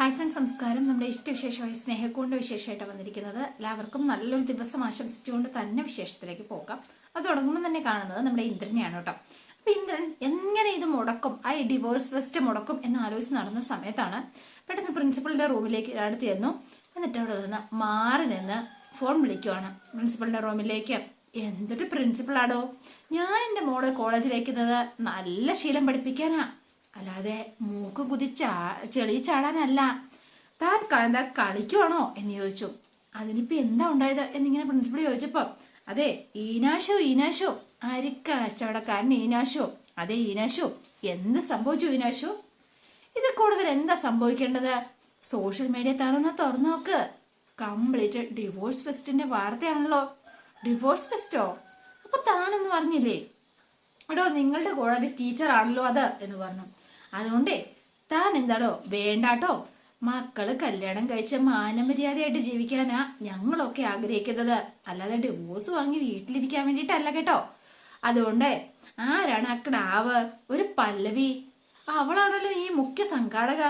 Hi friends സംസ്കാരം നമ്മുടെ ഇഷ്ടവിശേഷമായ സ്നേഹക്കൊണ്ട് വിശേഷമായിട്ട് വന്നിരിക്കുന്നത് എല്ലാവർക്കും നല്ലൊരു ദിവസം ആശംസിച്ചുകൊണ്ട് തന്നെ വിശേഷത്തിലേക്ക് പോകാം. അത് തുടങ്ങുമ്പോൾ തന്നെ കാണുന്നത് നമ്മുടെ ഇന്ദ്രനെയാണ് കേട്ടോ. അപ്പൊ ഇന്ദ്രൻ എങ്ങനെ ഇത് മുടക്കും? ആ ഡിവോഴ്സ് ഫെസ്റ്റ് മുടക്കും എന്ന് ആലോചിച്ച് നടന്ന സമയത്താണ് പെട്ടെന്ന് പ്രിൻസിപ്പളിന്റെ റൂമിലേക്ക് അടുത്ത് ചെന്നു. എന്നിട്ട് അവിടെ നിന്ന് മാറി നിന്ന് ഫോൺ വിളിക്കുവാണ്. പ്രിൻസിപ്പളിന്റെ റൂമിലേക്ക് എന്തൊരു പ്രിൻസിപ്പളാടോ? ഞാൻ എന്റെ മോളെ കോളേജിലേക്കുന്നത് നല്ല ശീലം പഠിപ്പിക്കാനാ. അല്ലാതെ മൂക്ക് കുതിച്ചാ ചെളി ചാടാനല്ല. താൻ എന്താ കളിക്കുവാണോ എന്ന് ചോദിച്ചു. അതിനിപ്പോ എന്താ ഉണ്ടായത് എന്നിങ്ങനെ പ്രിൻസിപ്പൾ ചോദിച്ചപ്പോ അതെ ഈനാശോ ഈനാശോ അരിക്കച്ചവടക്കാരൻ ഈനാശോ അതെ ഈനാശോ എന്ത് സംഭവിച്ചു ഈനാശോ? ഇത് കൂടുതൽ എന്താ സംഭവിക്കേണ്ടത്? സോഷ്യൽ മീഡിയ താനൊന്ന് തുറന്നു നോക്ക്. കംപ്ലീറ്റ് ഡിവോഴ്സ് ഫെസ്റ്റിന്റെ വാർത്തയാണല്ലോ. ഡിവോഴ്സ് ഫെസ്റ്റോ അപ്പൊ താനൊന്നും അറിഞ്ഞില്ലേ എടോ നിങ്ങളുടെ കോളേജ് ടീച്ചറാണല്ലോ അത് എന്ന് പറഞ്ഞു. അതുകൊണ്ടേ താൻ എന്താടോ വേണ്ടാട്ടോ? മക്കൾ കല്യാണം കഴിച്ച മാനമര്യാദയായിട്ട് ജീവിക്കാനാ ഞങ്ങളൊക്കെ ആഗ്രഹിക്കുന്നത്. അല്ലാതെ ഡിവോഴ്സ് വാങ്ങി വീട്ടിലിരിക്കാൻ വേണ്ടിയിട്ടല്ല കേട്ടോ. അതുകൊണ്ട് ആരാണ് ആ കിടാവ്? ഒരു പല്ലവി. അവളാണല്ലോ ഈ മുഖ്യ സംഘാടക.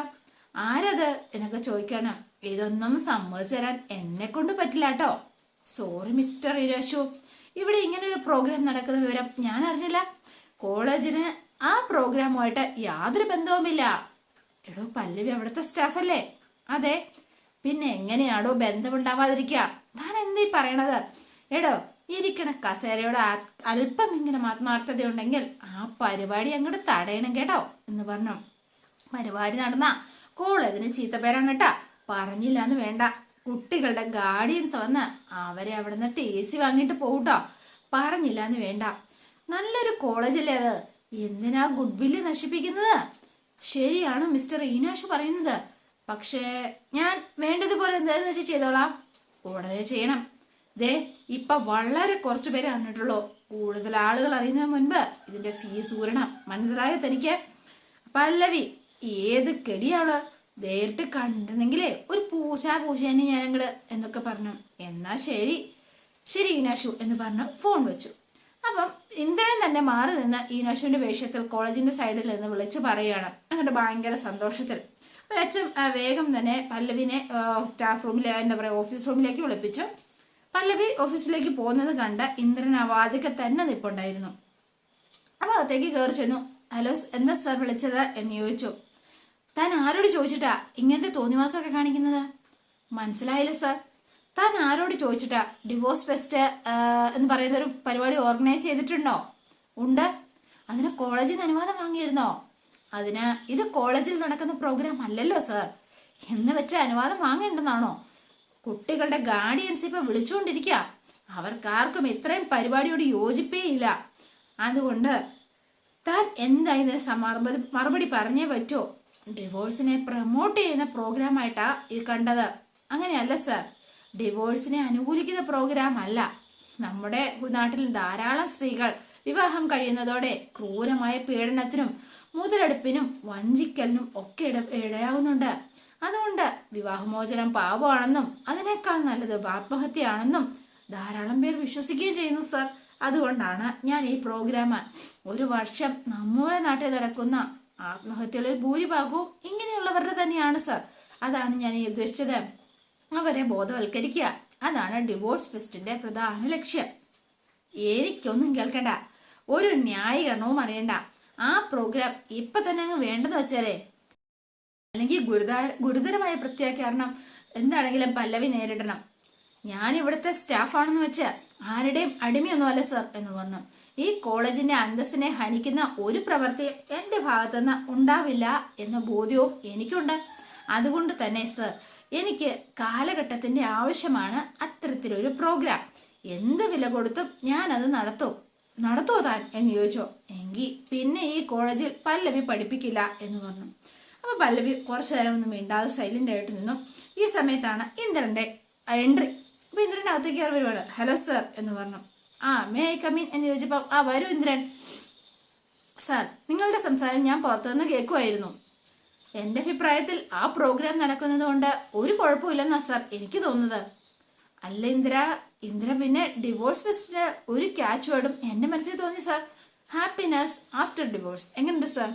ആരത് എന്നൊക്കെ ചോദിക്കണം ഇതൊന്നും സമ്മതിച്ചു തരാൻ എന്നെ കൊണ്ട് പറ്റില്ല കേട്ടോ. Sorry mister Irashu. ഇവിടെ ഇങ്ങനെ ഒരു പ്രോഗ്രാം നടക്കുന്ന വിവരം ഞാൻ അറിഞ്ഞില്ല. കോളേജിന് ആ പ്രോഗ്രാമുമായിട്ട് യാതൊരു ബന്ധവുമില്ല. എടോ പല്ലവി അവിടുത്തെ സ്റ്റാഫല്ലേ അതെ. പിന്നെ എങ്ങനെയാടോ ബന്ധമുണ്ടാവാതിരിക്കുക താൻ എന്തീ പറയണത്? എടോ ഇരിക്കണ കസേരയോട് അല്പം ഇങ്ങനെ ആത്മാർത്ഥത ഉണ്ടെങ്കിൽ ആ പരിപാടി അങ്ങോട്ട് തടയണം കേട്ടോ എന്ന് പറഞ്ഞു. പരിപാടി നടന്ന കോളേജിന് ചീത്തപ്പേരാണ് കേട്ടാ. പറഞ്ഞില്ല എന്ന് വേണ്ട. കുട്ടികളുടെ ഗാർഡിയൻസ് വന്ന് അവരെ അവിടെ നിന്ന് ടി സി വാങ്ങിയിട്ട് പോകട്ടോ പറഞ്ഞില്ല എന്ന് വേണ്ട. നല്ലൊരു കോളേജല്ലേ അത്? എന്തിനാ ഗുഡ് വില്ല് നശിപ്പിക്കുന്നത്? ശരിയാണ് മിസ്റ്റർ ഈനാഷ് പറയുന്നത്. പക്ഷേ ഞാൻ വേണ്ടതുപോലെ എന്താന്ന് വെച്ചാൽ ചെയ്തോളാം. ഉടനെ ചെയ്യണം. ദേ ഇപ്പൊ വളരെ കുറച്ചു പേര് അറിഞ്ഞിട്ടുള്ളൂ. കൂടുതൽ ആളുകൾ അറിയുന്നതിന് മുൻപ് ഇതിന്റെ ഫീസ് ഊരണം. മനസ്സിലായോ തനിക്ക്? പല്ലവി ഏത് കെടിയാൾ? നേരിട്ട് കണ്ടിരുന്നെങ്കിലേ ഒരു പൂശ പൂശേനെ ഞാൻ എന്നൊക്കെ പറഞ്ഞു. എന്നാ ശരി. ശരി ഇനാഷു എന്ന് പറഞ്ഞു ഫോൺ വെച്ചു. അപ്പം ഇന്ദ്രൻ തന്നെ മാറി നിന്ന് ഈ ഈനാശുവിന്റെ വേഷത്തിൽ കോളേജിന്റെ സൈഡിൽ നിന്ന് വിളിച്ച് പറയുകയാണ്. അങ്ങനെ ഭയങ്കര സന്തോഷത്തിൽ. അപ്പൊ അച്ഛൻ വേഗം തന്നെ പല്ലവിനെ സ്റ്റാഫ് റൂമിൽ എന്താ പറയുക ഓഫീസ് റൂമിലേക്ക് വിളിപ്പിച്ചു. പല്ലവി ഓഫീസിലേക്ക് പോകുന്നത് കണ്ട ഇന്ദ്രൻ ആ വാതിക്കെ തന്നെ നിപ്പുണ്ടായിരുന്നു. അപ്പൊ അകത്തേക്ക് കയറി ചെന്നു. ഹലോ എന്താ സാർ വിളിച്ചത്? എന്ന് ചോദിച്ചു. താൻ ആരോട് ചോദിച്ചിട്ടാ ഇങ്ങനത്തെ തോന്നിവാസമൊക്കെ കാണിക്കുന്നത്? മനസ്സിലായില്ല സാർ. താൻ ആരോട് ചോദിച്ചിട്ടാ ഡിവോഴ്സ് ഫെസ്റ്റ് എന്ന് പറയുന്ന ഒരു പരിപാടി ഓർഗനൈസ് ചെയ്തിട്ടുണ്ടോ? ഉണ്ട്. അതിന് കോളേജിൽ നിന്ന് അനുവാദം വാങ്ങിയിരുന്നോ? അതിന് ഇത് കോളേജിൽ നടക്കുന്ന പ്രോഗ്രാം അല്ലല്ലോ സാർ എന്ന് വെച്ച് അനുവാദം വാങ്ങേണ്ടെന്നാണോ കുട്ടികളുടെ ഗാർഡിയൻസ് ഇപ്പൊ വിളിച്ചുകൊണ്ടിരിക്കുക അവർക്കാർക്കും ഇത്രയും പരിപാടിയോട് യോജിപ്പേ ഇല്ല. അതുകൊണ്ട് താൻ എന്താ ഇതിന് സമർപ്പ മറുപടി പറഞ്ഞേ പറ്റുമോ ഡിവോഴ്സിനെ പ്രൊമോട്ട് ചെയ്യുന്ന പ്രോഗ്രാമായിട്ടാ ഇത് കണ്ടത്. അങ്ങനെയല്ല സർ ഡിവോഴ്സിനെ അനുകൂലിക്കുന്ന പ്രോഗ്രാം അല്ല. നമ്മുടെ നാട്ടിൽ ധാരാളം സ്ത്രീകൾ വിവാഹം കഴിയുന്നതോടെ ക്രൂരമായ പീഡനത്തിനും മുതലെടുപ്പിനും വഞ്ചിക്കലിനും ഒക്കെ ഇട ഇടയാവുന്നുണ്ട്. അതുകൊണ്ട് വിവാഹമോചനം പാപമാണെന്നും അതിനേക്കാൾ നല്ലത് ആത്മഹത്യയാണെന്നും ധാരാളം പേർ വിശ്വസിക്കുകയും ചെയ്യുന്നു സർ അതുകൊണ്ടാണ് ഞാൻ ഈ പ്രോഗ്രാം ഒരു വർഷം നമ്മുടെ നാട്ടിൽ നടക്കുന്ന ആത്മഹത്യകളിൽ ഭൂരിഭാഗവും ഇങ്ങനെയുള്ളവരുടെ തന്നെയാണ് സർ അതാണ് ഞാൻ ഈ ഉദ്ദേശിച്ചത്. അവരെ ബോധവൽക്കരിക്കുക. അതാണ് ഡിവോഴ്സ് ഫെസ്റ്റിന്റെ പ്രധാന ലക്ഷ്യം. എനിക്കൊന്നും കേൾക്കണ്ട. ഒരു ന്യായീകരണവും അറിയണ്ട. ആ പ്രോഗ്രാം ഇപ്പൊ തന്നെ അങ്ങ് വേണ്ടെന്ന് വെച്ചാലേ. അല്ലെങ്കിൽ ഗുരുതര ഗുരുതരമായ പ്രത്യാഘാരണം എന്താണെങ്കിലും പല്ലവി നേരിടണം. ഞാൻ ഇവിടുത്തെ സ്റ്റാഫാണെന്ന് വെച്ച് ആരുടെയും അടിമയൊന്നും അല്ല സർ എന്ന് പറഞ്ഞു. ഈ കോളേജിന്റെ അന്തസ്സിനെ ഹനിക്കുന്ന ഒരു പ്രവൃത്തിയും എന്റെ ഭാഗത്തുനിന്ന് ഉണ്ടാവില്ല എന്ന ബോധ്യവും എനിക്കുണ്ട്. അതുകൊണ്ട് തന്നെ സർ എനിക്ക് കാലഘട്ടത്തിന്റെ ആവശ്യമാണ് അത്തരത്തിലൊരു പ്രോഗ്രാം എന്ത് വില കൊടുത്തും ഞാൻ അത് നടത്തും നടത്തോ താൻ എന്ന് ചോദിച്ചോ. എങ്കിൽ പിന്നെ ഈ കോളേജിൽ പല്ലവി പഠിപ്പിക്കില്ല എന്ന് പറഞ്ഞു. അപ്പൊ പല്ലവി കുറച്ചു നേരം ഒന്നും മിണ്ടാതെ സൈലന്റ് ആയിട്ട് നിന്നു. ഈ സമയത്താണ് ഇന്ദ്രന്റെ എൻട്രി അപ്പൊ ഇന്ദ്രന്റെ അകത്തേക്ക് കയറി വരുവാണ്. ഹലോ സർ എന്ന് പറഞ്ഞു. ആ മേ ഐ കമീൻ എന്ന് ചോദിച്ചപ്പോൾ ആ വരൂ ഇന്ദ്രൻ. സാർ നിങ്ങളുടെ സംസാരം ഞാൻ പുറത്തുനിന്ന് കേൾക്കുമായിരുന്നു എന്റെ അഭിപ്രായത്തിൽ ആ പ്രോഗ്രാം നടക്കുന്നത് കൊണ്ട് ഒരു കുഴപ്പമില്ലെന്നാ സാർ എനിക്ക് തോന്നുന്നത്. അല്ല ഇന്ദിര. ഇന്ദിര പിന്നെ ഡിവോഴ്സ് ഫെസ്റ്റിന് ഒരു ക്യാച്ച് വേർഡും എന്റെ മനസ്സിൽ തോന്നി സാർ ഹാപ്പിനെസ് ആഫ്റ്റർ ഡിവോഴ്സ് എങ്ങനെയുണ്ട് സാർ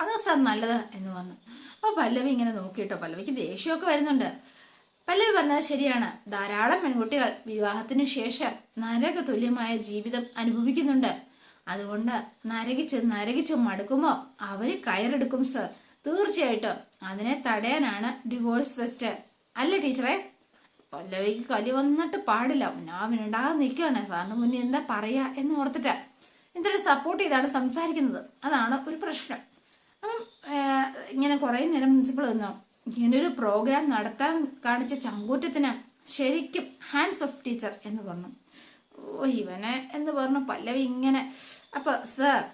അത് സാർ നല്ലത് എന്ന് പറഞ്ഞു. അപ്പോൾ പല്ലവി ഇങ്ങനെ നോക്കിയിട്ടോ? പല്ലവിക്ക് ദേഷ്യമൊക്കെ വരുന്നുണ്ട്. പല്ലവി പറഞ്ഞത് ശരിയാണ്. ധാരാളം പെൺകുട്ടികൾ വിവാഹത്തിനു ശേഷം നരക തുല്യമായ ജീവിതം അനുഭവിക്കുന്നുണ്ട്. അതുകൊണ്ട് നരകിച്ച് നരകിച്ച് മടുക്കുമ്പോൾ അവർ കയറെടുക്കും സർ തീർച്ചയായിട്ടും. അതിനെ തടയാനാണ് ഡിവോഴ്സ് ബെസ്റ്റ് അല്ല ടീച്ചറെ? പല്ലവിക്ക് കലി വന്നിട്ട് പാടില്ല. മിണ്ടാതെ നിൽക്കുകയാണ്. സാറിന് മുന്നേ എന്താ പറയാ എന്ന് ഓർത്തിട്ട് ഇത്ര സപ്പോർട്ട് ചെയ്താണ് സംസാരിക്കുന്നത്. അതാണ് ഒരു പ്രശ്നം. അപ്പം ഇങ്ങനെ കുറേ നേരം പ്രിൻസിപ്പൾ വന്നു. ഇങ്ങനൊരു പ്രോഗ്രാം നടത്താൻ കാണിച്ച ചങ്കൂറ്റത്തിന് ശരിക്കും ഹാൻഡ്സ് ഓഫ് ടീച്ചർ എന്ന് പറഞ്ഞു. ഓ ഇവനെ എന്ന് പറഞ്ഞു പല്ലവി ഇങ്ങനെ. അപ്പൊ സർ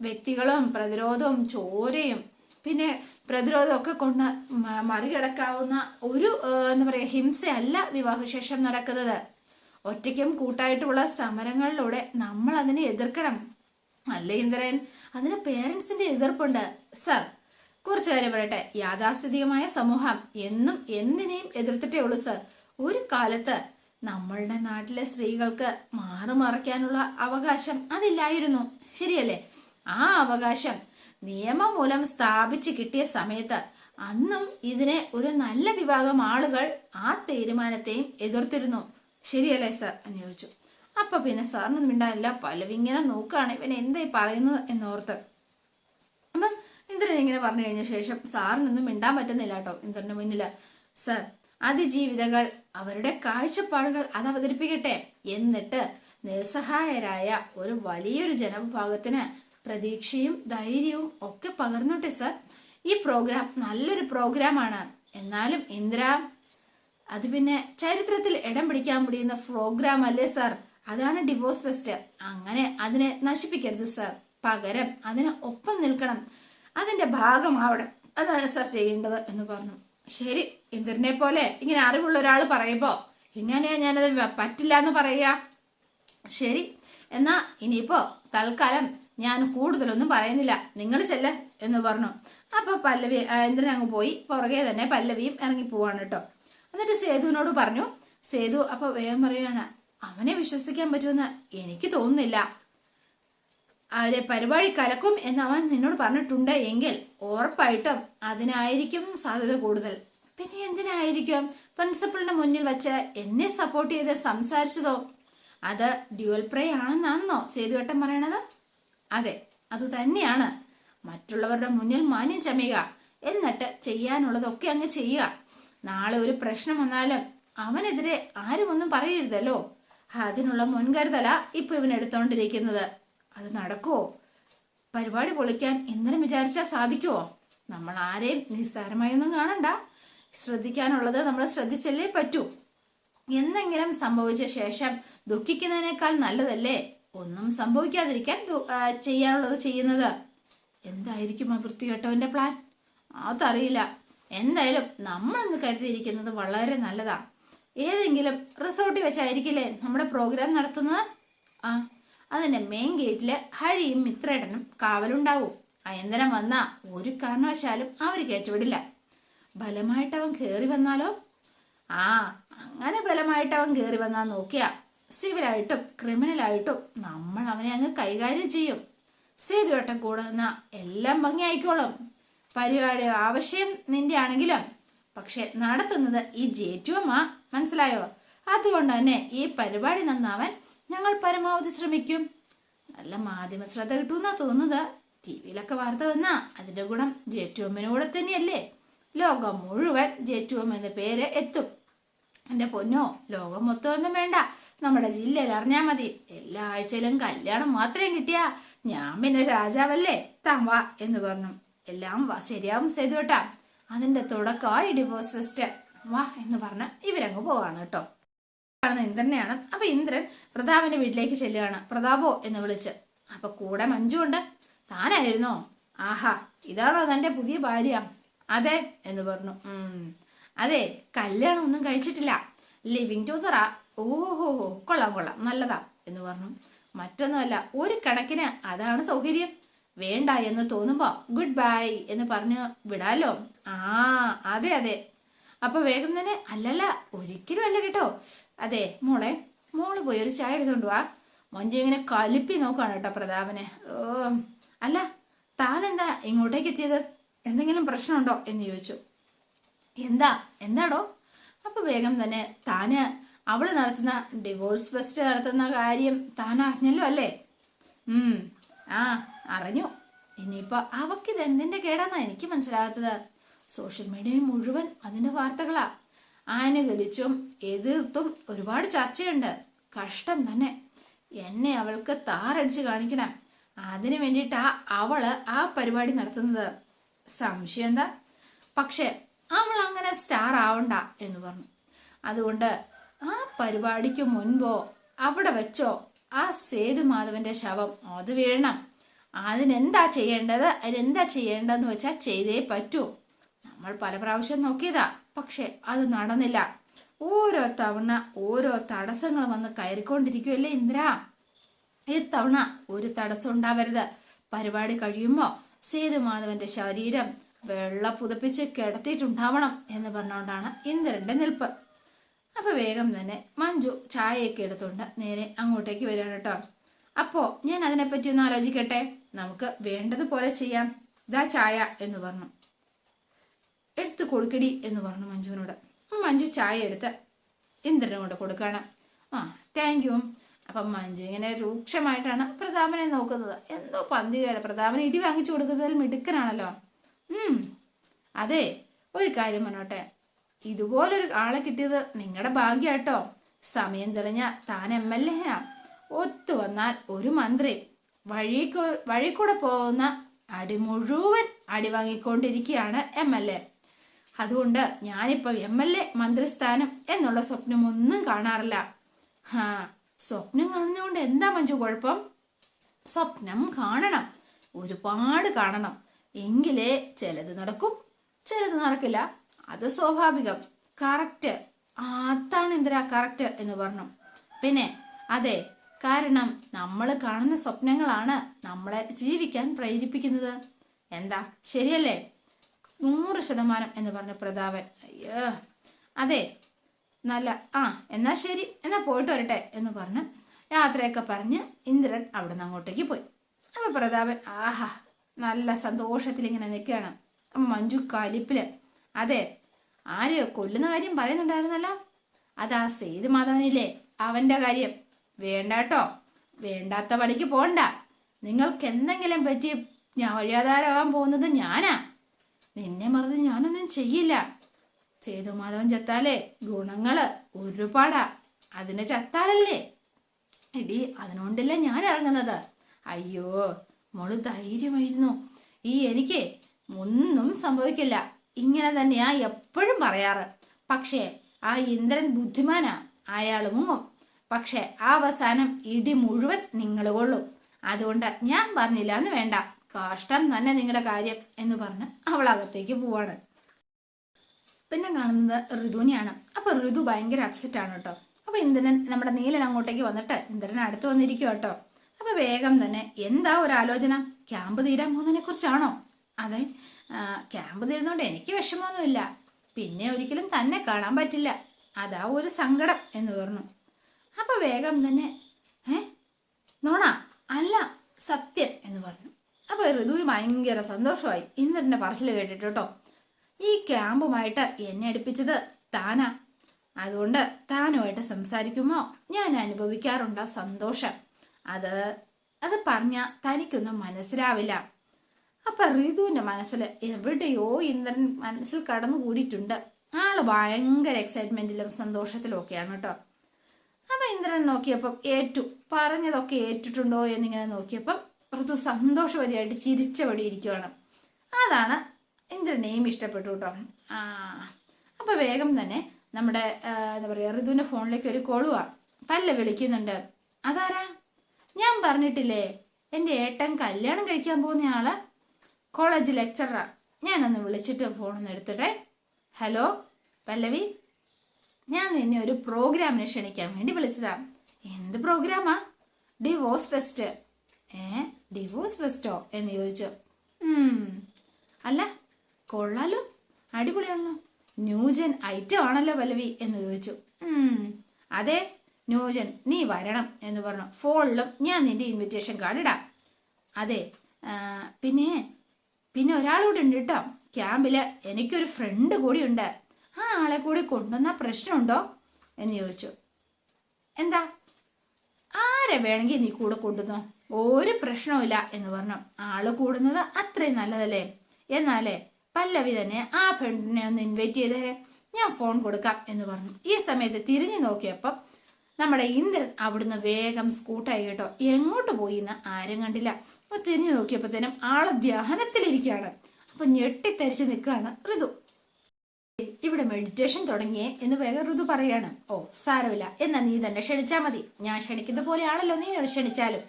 വ്യക്തികളും പ്രതിരോധവും ചോരയും പിന്നെ പ്രതിരോധം ഒക്കെ കൊണ്ട് മറികടക്കാവുന്ന ഒരു എന്താ പറയുക ഹിംസയല്ല വിവാഹശേഷം നടക്കുന്നത്. ഒറ്റയ്ക്കും കൂട്ടായിട്ടുള്ള സമരങ്ങളിലൂടെ നമ്മൾ അതിനെ എതിർക്കണം. അല്ല ഇന്ദ്രൻ? അതിന് പേരൻസിന്റെ എതിർപ്പുണ്ട്. സർ കുറച്ചു കാര്യം പറയട്ടെ. യാഥാസ്ഥിതികമായ സമൂഹം എന്നും എന്തിനേയും എതിർത്തിട്ടേ ഉള്ളൂ സർ. ഒരു കാലത്ത് നമ്മളുടെ നാട്ടിലെ സ്ത്രീകൾക്ക് മാറുമറയ്ക്കാനുള്ള അവകാശം അതില്ലായിരുന്നു. ശരിയല്ലേ? ആ അവകാശം നിയമം മൂലം സ്ഥാപിച്ചു കിട്ടിയ സമയത്ത് അന്നും ഇതിനെ ഒരു നല്ല വിഭാഗം ആളുകൾ ആ തീരുമാനത്തെയും എതിർത്തിരുന്നു. ശരിയല്ലേ സർ? എന്ന് ചോദിച്ചു. അപ്പൊ പിന്നെ സാറിന് മിണ്ടാനില്ല. പലവിങ്ങനെ നോക്കുകയാണ് ഇവൻ എന്തായി പറയുന്നത് എന്നോർത്ത്. അപ്പം ഇന്ദ്രൻ ഇങ്ങനെ പറഞ്ഞു കഴിഞ്ഞ ശേഷം സാറിനൊന്നും മിണ്ടാൻ പറ്റുന്നില്ല കേട്ടോ ഇന്ദ്രന്റെ മുന്നിൽ സർ അതിജീവിതകൾ അവരുടെ കാഴ്ചപ്പാടുകൾ അത് അവതരിപ്പിക്കട്ടെ. എന്നിട്ട് നിസ്സഹായരായ ഒരു വലിയൊരു ജനവിഭാഗത്തിന് പ്രതീക്ഷയും ധൈര്യവും ഒക്കെ പകർന്നോട്ടെ സർ ഈ പ്രോഗ്രാം നല്ലൊരു പ്രോഗ്രാമാണ് എന്നാലും ഇന്ദ്ര അത് പിന്നെ ചരിത്രത്തിൽ ഇടം പിടിക്കാൻ മുടിയുന്ന പ്രോഗ്രാം അല്ലേ സർ അതാണ് ഡിവോഴ്സ് ഫെസ്റ്റ് അങ്ങനെ അതിനെ നശിപ്പിക്കരുത് സർ പകരം അതിനെ ഒപ്പം നിൽക്കണം. അതിന്റെ ഭാഗമാവണം. അതാണ് സർ ചെയ്യേണ്ടത് എന്ന് പറഞ്ഞു. ശരി ഇന്ദ്രനെ പോലെ ഇങ്ങനെ അറിവുള്ള ഒരാൾ പറയുമ്പോ ഇങ്ങനെയാ ഞാനത് പറ്റില്ല എന്ന് പറയുക? ശരി എന്നാ ഇനിയിപ്പോ തൽക്കാലം ഞാൻ കൂടുതലൊന്നും പറയുന്നില്ല. നിങ്ങൾ ചെല്ല എന്ന് പറഞ്ഞു. അപ്പൊ പല്ലവി ഇന്ദ്രൻ അങ്ങ് പോയി. പുറകെ തന്നെ പല്ലവിയും ഇറങ്ങി പോവാണ് കേട്ടോ. എന്നിട്ട് സേതുവിനോട് പറഞ്ഞു സേതു അപ്പൊ വേഗം പറയാണ് അവനെ വിശ്വസിക്കാൻ പറ്റുമെന്ന് എനിക്ക് തോന്നുന്നില്ല. അവരെ പരിപാടി കലക്കും എന്ന് അവൻ നിന്നോട് പറഞ്ഞിട്ടുണ്ട് എങ്കിൽ ഉറപ്പായിട്ടും അതിനായിരിക്കും സാധ്യത കൂടുതൽ. പിന്നെ എന്തിനായിരിക്കും? പ്രിൻസിപ്പളിന്റെ മുന്നിൽ വെച്ച് എന്നെ സപ്പോർട്ട് ചെയ്ത് സംസാരിച്ചതോ? അത് ഡ്യുവൽ പ്രേ ആണെന്നാണെന്നോ സേതുവേട്ടൻ പറയണത്? അതെ അതുതന്നെയാണ് മറ്റുള്ളവരുടെ മുന്നിൽ മാന്യം ചമയുക. എന്നിട്ട് ചെയ്യാനുള്ളതൊക്കെ അങ്ങ് ചെയ്യുക. നാളെ ഒരു പ്രശ്നം വന്നാലും അവനെതിരെ ആരും ഒന്നും പറയരുതല്ലോ. അതിനുള്ള മുൻകരുതല ഇപ്പൊ ഇവൻ എടുത്തോണ്ടിരിക്കുന്നത്. അത് നടക്കുമോ പരിപാടി പൊളിക്കാൻ ഇന്നലെ വിചാരിച്ചാൽ സാധിക്കുമോ നമ്മൾ ആരെയും നിസ്സാരമായൊന്നും കാണണ്ട. ശ്രദ്ധിക്കാനുള്ളത് നമ്മൾ ശ്രദ്ധിച്ചല്ലേ പറ്റൂ. എന്തെങ്കിലും സംഭവിച്ച ശേഷം ദുഃഖിക്കുന്നതിനേക്കാൾ നല്ലതല്ലേ? ഒന്നും സംഭവിക്കാതിരിക്കാൻ ചെയ്യാനുള്ളത് ചെയ്യുന്നത്. എന്തായിരിക്കും ആ വൃത്തികെട്ടവന്റെ പ്ലാൻ അതറിയില്ല. എന്തായാലും നമ്മളെന്ന് കരുതിയിരിക്കുന്നത് വളരെ നല്ലതാണ് ഏതെങ്കിലും റിസോർട്ടിൽ വെച്ചായിരിക്കില്ലേ നമ്മുടെ പ്രോഗ്രാം നടത്തുന്നത്? ആ അതിന്റെ മെയിൻ ഗേറ്റിൽ ഹരിയും മിത്രേട്ടനും കാവലുണ്ടാവും. അയന്തരം വന്ന ഒരു കാരണവശാലും അവർ കയറ്റിവിടില്ല. ബലമായിട്ട് അവൻ കയറി വന്നാലോ? ആ അങ്ങനെ ബലമായിട്ട് അവൻ കയറി വന്നാൽ നോക്കിയാ സിവിലായിട്ടും ക്രിമിനലായിട്ടും നമ്മൾ അവനെ അങ്ങ് കൈകാര്യം ചെയ്യും. സേതുവേട്ടൻ കൂടുന്ന എല്ലാം ഭംഗിയായിക്കോളും. പരിപാടി ആവശ്യം നിന്റെ ആണെങ്കിലും പക്ഷെ നടത്തുന്നത് ഈ ജേറ്റുവമ്മാ മനസ്സിലായോ? അതുകൊണ്ട് തന്നെ ഈ പരിപാടി നന്നാവാൻ ഞങ്ങൾ പരമാവധി ശ്രമിക്കും. നല്ല മാധ്യമ ശ്രദ്ധ കിട്ടുമെന്നാ തോന്നുന്നത്. ടി വിയിലൊക്കെ വാർത്ത വന്നാ അതിന്റെ ഗുണം ജേറ്റുവമ്മനൂടെ തന്നെയല്ലേ. ലോകം മുഴുവൻ ജേറ്റുവം എന്ന പേര് എത്തും. എന്റെ പൊന്നോ ലോകം മൊത്തം ഒന്നും വേണ്ട. നമ്മുടെ ജില്ലയിൽ അറിഞ്ഞാ മതി. എല്ലാ ആഴ്ചയിലും കല്യാണം മാത്രമേ കിട്ടിയാ ഞാൻ പിന്നെ രാജാവല്ലേ? താൻ വാ എന്ന് പറഞ്ഞു. എല്ലാം വാ ശരിയാവും സേതുവേട്ടാ അതിന്റെ തുടക്കമായി ഡിവോഴ്സ് ഫെസ്റ്റ് വാ എന്ന് പറഞ്ഞ് ഇവരങ്ങ് പോവാണ് കേട്ടോ. കാണുന്ന ഇന്ദ്രനെയാണ്. അപ്പൊ ഇന്ദ്രൻ പ്രതാപന്റെ വീട്ടിലേക്ക് ചെല്ലുകയാണ്. പ്രതാപോ എന്ന് വിളിച്ച്. അപ്പൊ കൂടെ മഞ്ജു ഉണ്ട്. താനായിരുന്നോ? ആഹാ ഇതാണോ തന്റെ പുതിയ ഭാര്യ? അതെ എന്ന് പറഞ്ഞു. അതെ കല്യാണം ഒന്നും കഴിച്ചിട്ടില്ല. ലിവിങ് ടുതറാ ഓഹോ കൊള്ളാം കൊള്ളാം. നല്ലതാ എന്ന് പറഞ്ഞു. മറ്റൊന്നുമല്ല ഒരു കണക്കിന് അതാണ് സൗകര്യം. വേണ്ട എന്ന് തോന്നുമ്പോ ഗുഡ് ബൈ എന്ന് പറഞ്ഞു വിടാലോ? ആ അതെ അതെ. അപ്പൊ വേഗം തന്നെ അല്ലല്ല ഒരിക്കലും അല്ല കേട്ടോ. അതെ മോളെ മോൾ പോയി ഒരു ചായ എടുത്തോണ്ട് വാ. മഞ്ജു ഇങ്ങനെ കലിപ്പി നോക്കാണ് കേട്ടോ പ്രതാപനെ. ഓ അല്ല താൻ എന്താ ഇങ്ങോട്ടേക്ക് എത്തിയത്? എന്തെങ്കിലും പ്രശ്നമുണ്ടോ എന്ന് ചോദിച്ചു. എന്താ എന്താടോ? അപ്പൊ വേഗം തന്നെ താന് അവൾ നടത്തുന്ന ഡിവോഴ്സ് ഫെസ്റ്റ് നടത്തുന്ന കാര്യം താൻ അറിഞ്ഞല്ലോ അല്ലേ? ഉം. ആ അറിഞ്ഞു. ഇനിയിപ്പോ ഇത് എന്തിന്റെ കേടാന്നാ എനിക്ക് മനസ്സിലാകാത്തത് സോഷ്യൽ മീഡിയയിൽ മുഴുവൻ അതിന്റെ വാർത്തകളാ. അനുകൂലിച്ചും എതിർത്തും ഒരുപാട് ചർച്ചയുണ്ട്. കഷ്ടം തന്നെ. എന്നെ അവൾക്ക് താറടിച്ച് കാണിക്കണം. അതിനു വേണ്ടിയിട്ടാ അവൾ ആ പരിപാടി നടത്തുന്നത്. സംശയം എന്താ? പക്ഷെ അവൾ അങ്ങനെ സ്റ്റാർ ആവണ്ട എന്ന് പറഞ്ഞു. അതുകൊണ്ട് ആ പരിപാടിക്ക് മുൻപോ അവിടെ വെച്ചോ? ആ സേതുമാധവന്റെ ശവം അത് വീഴണം. അതിനെന്താ ചെയ്യേണ്ടത്? അതിനെന്താ ചെയ്യേണ്ടതെന്ന് വെച്ചാൽ ചെയ്തേ പറ്റൂ. നമ്മൾ പല പ്രാവശ്യം നോക്കിയതാ പക്ഷെ അത് നടന്നില്ല. ഓരോ തവണ ഓരോ തടസ്സങ്ങൾ വന്ന് കയറിക്കൊണ്ടിരിക്കുമല്ലേ ഇന്ദ്ര? ഇത്തവണ ഒരു തടസ്സം ഉണ്ടാവരുത്. പരിപാടി കഴിയുമ്പോൾ സേതുമാധവന്റെ ശരീരം വെള്ള പുതപ്പിച്ച് കിടത്തിയിട്ടുണ്ടാവണം എന്ന് പറഞ്ഞുകൊണ്ടാണ് ഇന്ദ്രന്റെ നിൽപ്പ്. അപ്പൊ വേഗം തന്നെ മഞ്ജു ചായയൊക്കെ എടുത്തുകൊണ്ട് നേരെ അങ്ങോട്ടേക്ക് വരികയാണ് കേട്ടോ. അപ്പോ ഞാൻ അതിനെപ്പറ്റി ഒന്ന് ആലോചിക്കട്ടെ? നമുക്ക് വേണ്ടതുപോലെ ചെയ്യാം. ഇതാ ചായ എന്ന് പറഞ്ഞു. എടുത്ത് കൊടുക്കടി എന്ന് പറഞ്ഞു മഞ്ജുവിനോട്. മഞ്ജു ചായ എടുത്ത് ഇന്ദ്രനും കൊണ്ട് കൊടുക്കാണ് ആ താങ്ക് യു അപ്പം മഞ്ജു ഇങ്ങനെ രൂക്ഷമായിട്ടാണ് പ്രതാപനെ നോക്കുന്നത്. എന്തോ പന്തികേട്. പ്രതാപന് ഇടി വാങ്ങിച്ചു കൊടുക്കുന്നതിൽ മിടുക്കനാണല്ലോ. അതെ ഒരു കാര്യം പറഞ്ഞോട്ടെ. ഇതുപോലൊരു ആളെ കിട്ടിയത് നിങ്ങളുടെ ഭാഗ്യാട്ടോ. സമയം തെളിഞ്ഞ താൻ എം എൽ എ ഒത്തു വന്നാൽ ഒരു മന്ത്രി. വഴി വഴി കൂടെ പോകുന്ന അടി മുഴുവൻ അടി വാങ്ങിക്കൊണ്ടിരിക്കുകയാണ് എം എൽ എ. അതുകൊണ്ട് ഞാനിപ്പം എം എൽ എ മന്ത്രിസ്ഥാനം എന്നുള്ള സ്വപ്നം ഒന്നും കാണാറില്ല. ഹാ സ്വപ്നം കാണുന്നതുകൊണ്ട് എന്താ മഞ്ജു കുഴപ്പം? സ്വപ്നം കാണണം. ഒരുപാട് കാണണം. എങ്കിലേ ചിലത് നടക്കും ചിലത് നടക്കില്ല. അത് സ്വാഭാവികം. കറക്റ്റ്. അതാണ് എന്തിനാ കറക്റ്റ് എന്ന് പറഞ്ഞു. പിന്നെ അതെ കാരണം നമ്മൾ കാണുന്ന സ്വപ്നങ്ങളാണ് നമ്മളെ ജീവിക്കാൻ പ്രേരിപ്പിക്കുന്നത്. എന്താ? ശരിയല്ലേ? നൂറ് ശതമാനം എന്ന് പറഞ്ഞു പ്രതാപൻ. അയ്യോ. അതെ. നല്ല ആ എന്നാ ശരി. എന്നാ പോയിട്ട് വരട്ടെ എന്ന് പറഞ്ഞ് യാത്രയൊക്കെ പറഞ്ഞ് ഇന്ദ്രൻ അവിടുന്ന് അങ്ങോട്ടേക്ക് പോയി. അപ്പൊ പ്രതാപൻ ആഹാ നല്ല സന്തോഷത്തിൽ ഇങ്ങനെ നിൽക്കുകയാണ് മഞ്ജു കലിപ്പിൽ അതെ. ആര് കൊല്ലുന്ന കാര്യം പറയുന്നുണ്ടായിരുന്നല്ലോ? അതാ സേതു മാധവനില്ലേ? അവന്റെ കാര്യം. വേണ്ട കേട്ടോ. വേണ്ടാത്ത പണിക്ക് പോണ്ട. നിങ്ങൾക്ക് എന്തെങ്കിലും പറ്റി ഞാൻ വഴിയാധാരമാകാൻ പോകുന്നത് ഞാനാ. നിന്നെ മറന്ന് ഞാനൊന്നും ചെയ്യില്ല. സേതുമാധവൻ ചത്താലേ ഗുണങ്ങൾ ഒരുപാടാ. അതിനെ ചത്താലല്ലേ? എടി അതിനോണ്ടല്ലേ ഞാൻ ഇറങ്ങുന്നത്? അയ്യോ മോൾ ധൈര്യമായിരുന്നു. ഈ എനിക്ക് ഒന്നും സംഭവിക്കില്ല. ഇങ്ങനെ തന്നെയാ എപ്പോഴും പറയാറ്. പക്ഷേ ആ ഇന്ദ്രൻ ബുദ്ധിമാനാ അയാൾ മുങ്ങും പക്ഷെ ആ അവസാനം ഇടി മുഴുവൻ നിങ്ങൾ കൊള്ളും. അതുകൊണ്ട് ഞാൻ പറഞ്ഞില്ല എന്ന് വേണ്ട. കഷ്ടം തന്നെ നിങ്ങളുടെ കാര്യം എന്ന് പറഞ്ഞ് അവൾ അകത്തേക്ക് പോവാണ്. പിന്നെ കാണുന്നത് ഋതുവിനെയാണ്. അപ്പൊ ഋതു ഭയങ്കര അപ്സെറ്റ് ആണ് കേട്ടോ. അപ്പൊ ഇന്ദ്രൻ നമ്മുടെ നീലൻ അങ്ങോട്ടേക്ക് വന്നിട്ട് ഇന്ദ്രൻ അടുത്ത് വന്നിരിക്കും കേട്ടോ. അപ്പൊ വേഗം തന്നെ എന്താ ഒരു ആലോചന ക്യാമ്പ് തീരാൻ പോകുന്നതിനെ കുറിച്ചാണോ അതെ ക്യാമ്പ് തരുന്നോണ്ട് എനിക്ക് വിഷമമൊന്നുമില്ല. പിന്നെ ഒരിക്കലും തന്നെ കാണാൻ പറ്റില്ല. അതാ ഒരു സങ്കടം എന്ന് പറഞ്ഞു. അപ്പൊ വേഗം തന്നെ ഏ നോണ അല്ല സത്യം എന്ന് പറഞ്ഞു. അപ്പൊ ഋതുവിന് ഭയങ്കര സന്തോഷമായി. ഇന്ദ്രന്റെ പറച്ചിൽ കേട്ടിട്ട് കേട്ടോ. ഈ ക്യാമ്പുമായിട്ട് എന്നെ അടുപ്പിച്ചത് താനാ. അതുകൊണ്ട് താനുമായിട്ട് സംസാരിക്കുമോ ഞാൻ അനുഭവിക്കാറുണ്ട് സന്തോഷം. അത് അത് പറഞ്ഞ തനിക്കൊന്നും മനസ്സിലാവില്ല. അപ്പൊ റിതുവിന്റെ മനസ്സിൽ എവിടെയോ ഇന്ദ്രൻ മനസ്സിൽ കടന്നു കൂടിയിട്ടുണ്ട് ആൾ ഭയങ്കര എക്സൈറ്റ്മെന്റിലും സന്തോഷത്തിലും ഒക്കെയാണ് കേട്ടോ. അപ്പൊ ഇന്ദ്രൻ നോക്കിയപ്പം ഏറ്റു പറഞ്ഞതൊക്കെ ഏറ്റിട്ടുണ്ടോ എന്നിങ്ങനെ നോക്കിയപ്പം ഋതു സന്തോഷവതിയായിട്ട് ചിരിച്ചപടി ഇരിക്കുവാണ്. അതാണ് ഇന്ദ്രനെയും ഇഷ്ടപ്പെട്ടു കേട്ടോ. ആ അപ്പൊ വേഗം തന്നെ നമ്മുടെ എന്താ പറയാ ഋതുവിന്റെ ഫോണിലേക്ക് ഒരു കോളുവാ പല്ല വിളിക്കുന്നുണ്ട്. അതാരാ? ഞാൻ പറഞ്ഞിട്ടില്ലേ എന്റെ ഏട്ടൻ കല്യാണം കഴിക്കാൻ പോകുന്ന ആൾ? കോളേജ് ലെക്ചറർ ഞാനൊന്ന് വിളിച്ചിട്ട് ഫോണൊന്ന് എടുത്തിട്ടെ. ഹലോ പല്ലവി. ഞാൻ നിന്നെ ഒരു പ്രോഗ്രാമിന് ക്ഷണിക്കാൻ വേണ്ടി വിളിച്ചതാ. എന്ത് പ്രോഗ്രാമാ? Divorce fest. ഏ ഡിവോഴ്സ് ഫെസ്റ്റോ എന്ന് ചോദിച്ചു. അല്ല കൊള്ളാലോ. അടിപൊളിയാണല്ലോ. ന്യൂജൻ ഐറ്റം ആണല്ലോ പല്ലവി എന്ന് ചോദിച്ചു. അതെ ന്യൂജൻ നീ വരണം എന്ന് പറഞ്ഞു. ഫോണിലും ഞാൻ നിന്റെ ഇൻവിറ്റേഷൻ കാർഡ് ഇടാം അതെ പിന്നെ പിന്നെ ഒരാളൂടെ ഉണ്ട് കേട്ടോ ക്യാമ്പിൽ എനിക്കൊരു ഫ്രണ്ട് കൂടി ഉണ്ട് ആ ആളെ കൂടി കൊണ്ടുവന്ന പ്രശ്നമുണ്ടോ? എന്ന് ചോദിച്ചു. എന്താ? ആരെ വേണമെങ്കിൽ നീ കൂടെ കൊണ്ടുവന്നോ? ഒരു പ്രശ്നവുമില്ല എന്ന് പറഞ്ഞു. ആൾ കൂടുന്നത് അത്രയും നല്ലതല്ലേ? എന്നാലേ പല്ലവി തന്നെ ആ ഫ്രണ്ടിനെ ഒന്ന് ഇൻവൈറ്റ് ചെയ്തേരെ. ഞാൻ ഫോൺ കൊടുക്കാം എന്ന് പറഞ്ഞു. ഈ സമയത്ത് തിരിഞ്ഞു നോക്കിയപ്പം നമ്മുടെ ഇന്ദ്രൻ അവിടുന്ന് വേഗം സ്കൂട്ടായി കേട്ടോ. എങ്ങോട്ട് പോയി എന്ന് ആരും കണ്ടില്ല. അപ്പൊ തിരിഞ്ഞു നോക്കിയപ്പോഴത്തേനും ആൾ ധ്യാനത്തിലിരിക്കുകയാണ്. അപ്പൊ ഞെട്ടിത്തരിച്ച് നിൽക്കുകയാണ് ഋതു. ഇവിടെ മെഡിറ്റേഷൻ തുടങ്ങിയേ എന്ന് വേഗം ഋതു പറയാണ്. ഓ സാരമില്ല. എന്നാ നീ തന്നെ ക്ഷണിച്ചാ മതി. ഞാൻ ക്ഷണിക്കുന്ന പോലെയാണല്ലോ നീ ക്ഷണിച്ചാലും.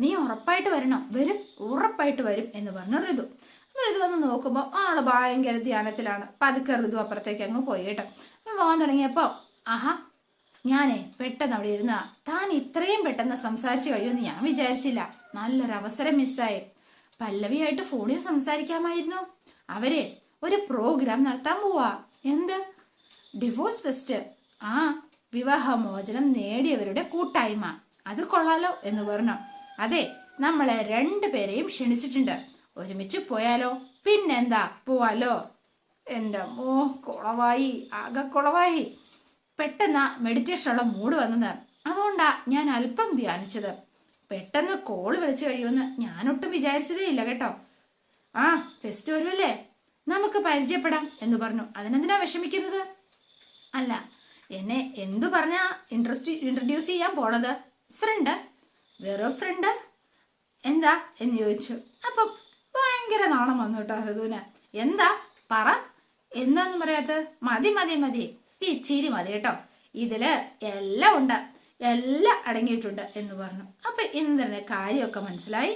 നീ ഉറപ്പായിട്ട് വരണം. വരും ഉറപ്പായിട്ട് വരും എന്ന് പറഞ്ഞു ഋതു. ഋതു വന്ന് നോക്കുമ്പോൾ ആൾ ഭയങ്കര ധ്യാനത്തിലാണ്. പതുക്കെ ഋതു അപ്പുറത്തേക്ക് അങ്ങ് പോയി കേട്ടോ. പോകാൻ തുടങ്ങിയപ്പോ ആഹാ ഞാനേ പെട്ടെന്ന് അവിടെ ഇരുന്നാ താൻ ഇത്രയും പെട്ടെന്ന് സംസാരിച്ചു കഴിയുമെന്ന് ഞാൻ വിചാരിച്ചില്ല. നല്ലൊരു അവസരം മിസ്സായി. പല്ലവിയായിട്ട് ഫോണിൽ സംസാരിക്കാമായിരുന്നു. അവരെ ഒരു പ്രോഗ്രാം നടത്താൻ പോവാ. എന്ത്? Divorce fest. ആ വിവാഹമോചനം നേടിയവരുടെ കൂട്ടായ്മ. അത് കൊള്ളാലോ എന്ന് പറഞ്ഞു. അതെ നമ്മളെ രണ്ടുപേരെയും ക്ഷണിച്ചിട്ടുണ്ട്. ഒരുമിച്ച് പോയാലോ? പിന്നെന്താ? പോവാലോ? എന്റെ മോ കുളവായി ആകെ കുളവായി. പെട്ടെന്ന് മെഡിറ്റേഷനുള്ള മൂഡ് വന്നത് അതുകൊണ്ടാ ഞാൻ അല്പം ധ്യാനിച്ചത്. പെട്ടെന്ന് കോൾ വിളിച്ചു കഴിയുമെന്ന് ഞാനൊട്ടും വിചാരിച്ചതേ ഇല്ല കേട്ടോ. ആ ഫെസ്റ്റ് വരുമല്ലേ? നമുക്ക് പരിചയപ്പെടാം എന്ന് പറഞ്ഞു. അതിനെന്തിനാ വിഷമിക്കുന്നത്? അല്ല എന്നെ എന്തു പറഞ്ഞാ ഇൻട്രസ്റ്റ് ഇൻട്രൊഡ്യൂസ് ചെയ്യാൻ പോണത്? ഫ്രണ്ട് വേറെ ഫ്രണ്ട് എന്താ? എന്ന് ചോദിച്ചു. അപ്പം ഭയങ്കര നാണം വന്നു കേട്ടോ ഹൃദുവിന്. എന്താ? പറ. എന്താന്ന് പറയാത്തത്? മതി മതി മതി. ഈ ചിരി മതി കേട്ടോ. ഇതിൽ എല്ലാം ഉണ്ട്. എല്ലാം അടങ്ങിയിട്ടുണ്ട് എന്ന് പറഞ്ഞു. അപ്പൊ ഇന്ദ്രന്റെ കാര്യമൊക്കെ മനസ്സിലായി.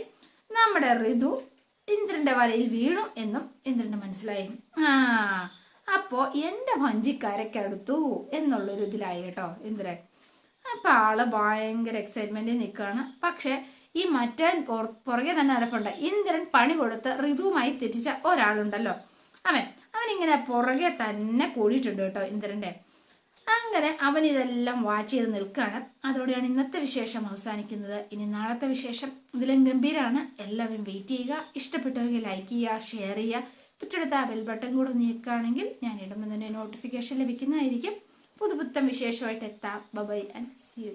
നമ്മുടെ ഋതു ഇന്ദ്രന്റെ വലയിൽ വീണു എന്നും ഇന്ദ്രന് മനസ്സിലായി. ആ അപ്പോ എന്റെ വഞ്ചിക്കാരക്കടുത്തു എന്നുള്ളൊരു ഇതിലായി കേട്ടോ ഇന്ദ്രൻ. അപ്പൊ ആൾ ഭയങ്കര എക്സൈറ്റ്മെന്റിൽ നിൽക്കുകയാണ് പക്ഷെ ഈ മറ്റൻ പുറകെ തന്നെ നടപ്പുണ്ട്. ഇന്ദ്രൻ പണി കൊടുത്ത് ഋതുവുമായി തെറ്റിച്ച ഒരാളുണ്ടല്ലോ. അവൻ അവൻ ഇങ്ങനെ പുറകെ തന്നെ കൂടിയിട്ടുണ്ട് കേട്ടോ ഇന്ദ്രന്റെ. അങ്ങനെ അവൻ ഇതെല്ലാം വാച്ച് ചെയ്ത് നിൽക്കുകയാണ്. അതോടെയാണ് ഇന്നത്തെ വിശേഷം അവസാനിക്കുന്നത്. ഇനി നാളത്തെ വിശേഷം ഇതിലും ഗംഭീരമാണ് എല്ലാവരും വെയിറ്റ് ചെയ്യുക. ഇഷ്ടപ്പെട്ടുവെങ്കിൽ ലൈക്ക് ചെയ്യുക ഷെയർ ചെയ്യുക. തൊട്ടടുത്ത ആ ബെൽ ബട്ടൺ കൂടെ നീക്കുകയാണെങ്കിൽ ഞാൻ ഇടുമ്പോൾ തന്നെ നോട്ടിഫിക്കേഷൻ ലഭിക്കുന്നതായിരിക്കും. പുതുപുത്തം വിശേഷമായിട്ട് എത്താം. By and C U